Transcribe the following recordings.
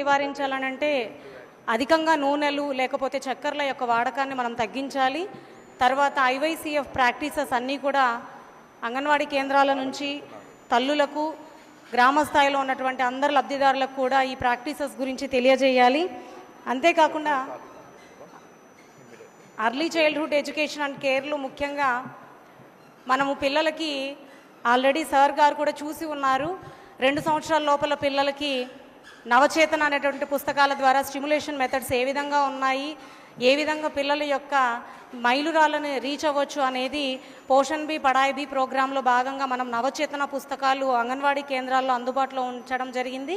నివారించాలని నివారించాలనంటే అధికంగా నూనెలు లేకపోతే చక్కెరల యొక్క వాడకాన్ని మనం తగ్గించాలి. తర్వాత ఐవైసీఎఫ్ ప్రాక్టీసెస్ అన్నీ కూడా అంగన్వాడీ కేంద్రాల నుంచి తల్లులకు గ్రామ స్థాయిలో ఉన్నటువంటి అందరు లబ్ధిదారులకు కూడా ఈ ప్రాక్టీసెస్ గురించి తెలియజేయాలి. అంతేకాకుండా అర్లీ చైల్డ్హుడ్ ఎడ్యుకేషన్ అండ్ కేర్లో ముఖ్యంగా మనము పిల్లలకి ఆల్రెడీ సార్ గారు కూడా చూసి ఉన్నారు. రెండు సంవత్సరాల లోపల పిల్లలకి నవచేతన అనేటువంటి పుస్తకాల ద్వారా స్టిమ్యులేషన్ మెథడ్స్ ఏ విధంగా ఉన్నాయి ఏ విధంగా పిల్లల యొక్క మైలురాళ్ళని రీచ్ అవ్వచ్చు అనేది పోషన్ బి పడాయి బి ప్రోగ్రాంలో భాగంగా మనం నవచేతన పుస్తకాలు అంగన్వాడీ కేంద్రాల్లో అందుబాటులో ఉంచడం జరిగింది.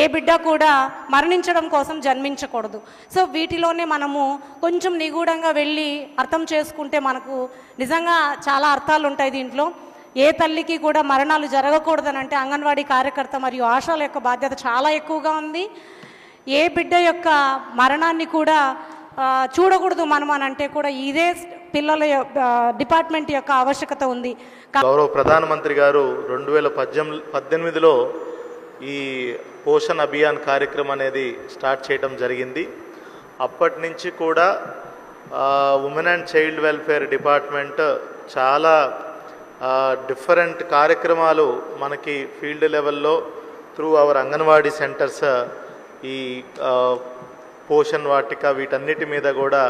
ఏ బిడ్డ కూడా మరణించడం కోసం జన్మించకూడదు. సో వీటిలోనే మనము కొంచెం నిగూఢంగా వెళ్ళి అర్థం చేసుకుంటే మనకు నిజంగా చాలా అర్థాలు ఉంటాయి దీంట్లో. ఏ తల్లికి కూడా మరణాలు జరగకూడదనంటే అంగన్వాడీ కార్యకర్త మరియు ఆశాల యొక్క బాధ్యత చాలా ఎక్కువగా ఉంది. ఏ బిడ్డ యొక్క మరణాన్ని కూడా చూడకూడదు మనం అని అంటే కూడా ఇదే పిల్లల డిపార్ట్మెంట్ యొక్క ఆవశ్యకత ఉంది. గౌరవ ప్రధానమంత్రి గారు రెండు వేల పద్దెనిమిది పద్దెనిమిదిలో ఈ పోషణ్ అభియాన్ కార్యక్రమం అనేది స్టార్ట్ చేయడం జరిగింది. అప్పటి నుంచి కూడా women and child welfare department చాలా డిఫరెంట్ కార్యక్రమాలు మనకి ఫీల్డ్ లెవెల్లో త్రూ అవర్ అంగన్వాడీ సెంటర్స్ ఈ పోషన్ వాటిక వీటన్నిటి మీద కూడా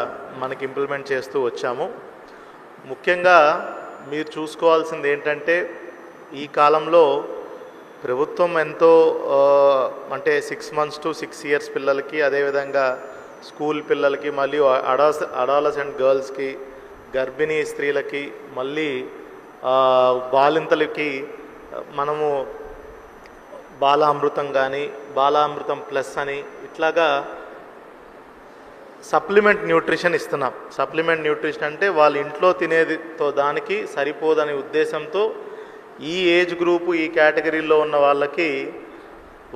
మనకి ఇంప్లిమెంట్ చేస్తూ వచ్చాము. ముఖ్యంగా మీరు చూసుకోవాల్సింది ఏంటంటే ఈ కాలంలో ప్రభుత్వం ఎంతో అంటే six months to six years పిల్లలకి అదేవిధంగా స్కూల్ పిల్లలకి మళ్ళీ అడాస్ అడాలసెంట్ గర్ల్స్కి గర్భిణీ స్త్రీలకి మళ్ళీ బాలింతలకి మనము బాలామృతం కానీ బాలామృతం ప్లస్ అని ఇట్లాగా సప్లిమెంట్ న్యూట్రిషన్ ఇస్తున్నాం. సప్లిమెంట్ న్యూట్రిషన్ అంటే వాళ్ళ ఇంట్లో తినేదితో దానికి సరిపోదనే ఉద్దేశంతో ఈ ఏజ్ గ్రూపు ఈ కేటగిరీలో ఉన్న వాళ్ళకి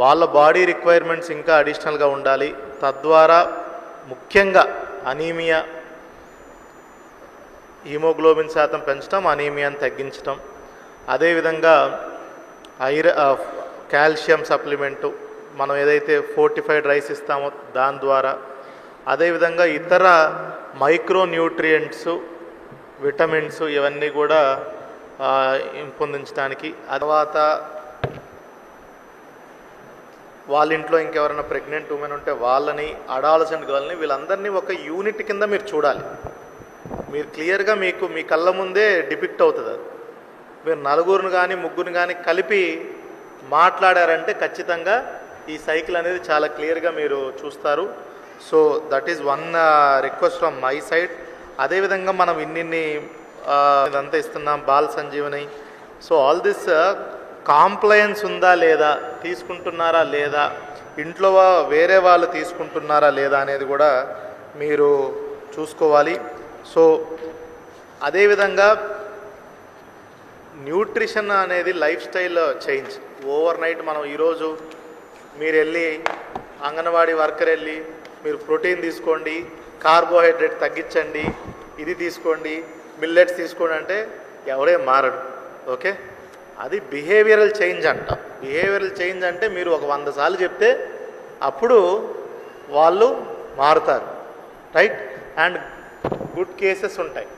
వాళ్ళ బాడీ రిక్వైర్మెంట్స్ ఇంకా అడిషనల్గా ఉండాలి. తద్వారా ముఖ్యంగా అనీమియా హీమోగ్లోబిన్ శాతం పెంచడం అనీమియాని తగ్గించడం అదేవిధంగా ఐర కాల్షియం సప్లిమెంటు మనం ఏదైతే ఫోర్టిఫైడ్ రైస్ ఇస్తామో దాని ద్వారా. అదేవిధంగా ఇతర మైక్రో న్యూట్రియంట్స్ విటమిన్స్ ఇవన్నీ కూడా పొందించడానికి ఇంపొందించడానికి తర్వాత వాళ్ళ ఇంట్లో ఇంకెవరైనా ప్రెగ్నెంట్ ఉమెన్ ఉంటే వాళ్ళని అడాలసెంట్ గర్ల్ని వీళ్ళందరినీ ఒక యూనిట్ కింద మీరు చూడాలి. మీరు క్లియర్గా మీకు మీ కళ్ళ ముందే డిపిక్ట్ అవుతుంది అది. మీరు నలుగురిని కానీ ముగ్గురిని కానీ కలిపి మాట్లాడారంటే ఖచ్చితంగా ఈ సైకిల్ అనేది చాలా క్లియర్గా మీరు చూస్తారు. So that is one request from my side. అదేవిధంగా మనం ఇన్నిన్ని ఇదంతా ఇస్తున్నాం Bal Sanjeevani. So all this compliance ఉందా లేదా తీసుకుంటున్నారా లేదా ఇంట్లో వేరే వాళ్ళు తీసుకుంటున్నారా లేదా అనేది కూడా మీరు చూసుకోవాలి. సో అదేవిధంగా న్యూట్రిషన్ అనేది lifestyle change. Overnight మనం ఈరోజు మీరు వెళ్ళి అంగన్వాడీ వర్కర్ వెళ్ళి మీరు ప్రోటీన్ తీసుకోండి కార్బోహైడ్రేట్ తగ్గించండి ఇది తీసుకోండి మిల్లెట్స్ తీసుకోండి అంటే ఎవరే మారడు ఓకే? అది బిహేవియరల్ చేంజ్ అంట. బిహేవియరల్ చేంజ్ అంటే మీరు ఒక వంద సార్లు చెప్తే అప్పుడు వాళ్ళు మారుతారు. రైట్? అండ్ గుడ్ కేసెస్ ఉంటాయి.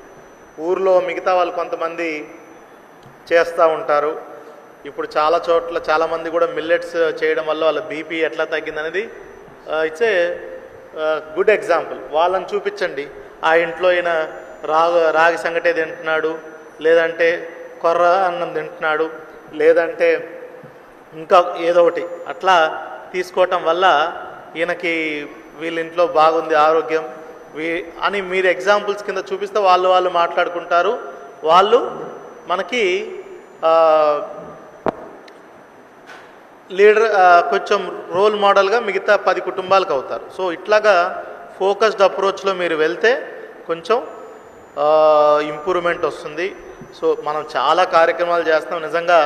ఊర్లో మిగతా వాళ్ళు కొంతమంది చేస్తూ ఉంటారు. ఇప్పుడు చాలా చోట్ల చాలామంది కూడా మిల్లెట్స్ చేయడం వల్ల వాళ్ళ బీపీ ఎట్లా తగ్గిందనేది ఇట్స్ ఏ గుడ్ ఎగ్జాంపుల్ వాళ్ళని చూపించండి. ఆ ఇంట్లో ఈయన రాగు రాగి సంగటే తింటున్నాడు లేదంటే కొర్ర అన్నం తింటున్నాడు లేదంటే ఇంకా ఏదో ఒకటి. అట్లా తీసుకోవటం వల్ల ఈయనకి వీళ్ళ ఇంట్లో బాగుంది ఆరోగ్యం అని మీరు ఎగ్జాంపుల్స్ కింద చూపిస్తే వాళ్ళు వాళ్ళు మాట్లాడుకుంటారు. వాళ్ళు మనకి లీడర్ కొంచెం రోల్ మోడల్గా మిగతా పది కుటుంబాలకు అవుతారు. సో ఇట్లాగా ఫోకస్డ్ అప్రోచ్లో మీరు వెళ్తే కొంచెం ఇంప్రూవ్మెంట్ వస్తుంది. సో మనం చాలా కార్యక్రమాలు చేస్తాం. నిజంగా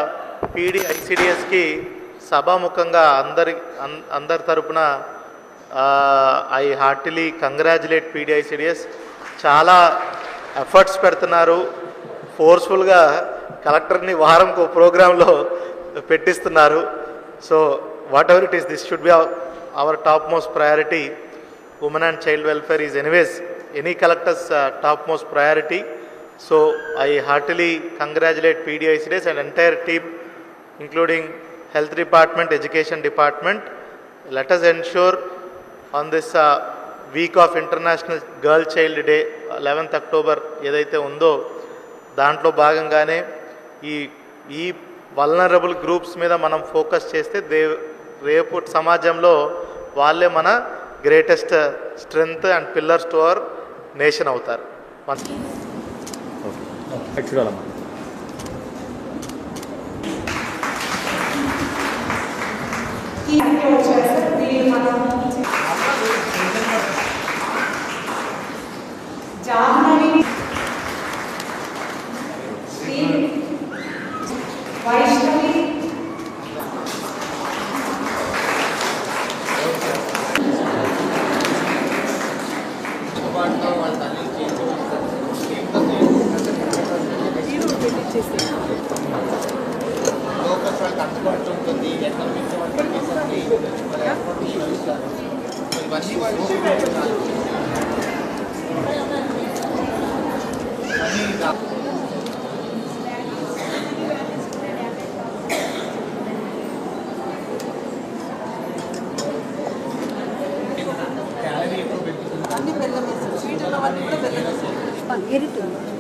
పీడీ ఐసిడిఎస్కి సభాముఖంగా అందరి అందరి తరపున ఐ హార్టిలీ కంగ్రాచులేట్ పీడీఐసిడిఎస్ చాలా ఎఫర్ట్స్ పెడుతున్నారు. ఫోర్స్ఫుల్గా కలెక్టర్ని వారంకు ప్రోగ్రాంలో పెట్టిస్తున్నారు. So whatever it is this should be our topmost priority women and child welfare is anyways any collectors topmost priority so I heartily congratulate PD ICDS and entire team including health department education department let us ensure this uh, week of international girl child day eleventh October ఏదైతే ఉందో దాంట్లో భాగంగానే ఈ ఈ vulnerable groups మీద మనం focus చేస్తే they రేపు సమాజంలో వాళ్ళే మన greatest strength and pillars to our nation అవుతారు. మన చూడాలమ్మా జాహ్నవి శ్రీ వైష్ణవి లోకల్స్ వాళ్ళకి అందుబాటులో ఉంటుంది ఎక్కడ నుంచి వాళ్ళు పనిచేస్తుంది 言えるといます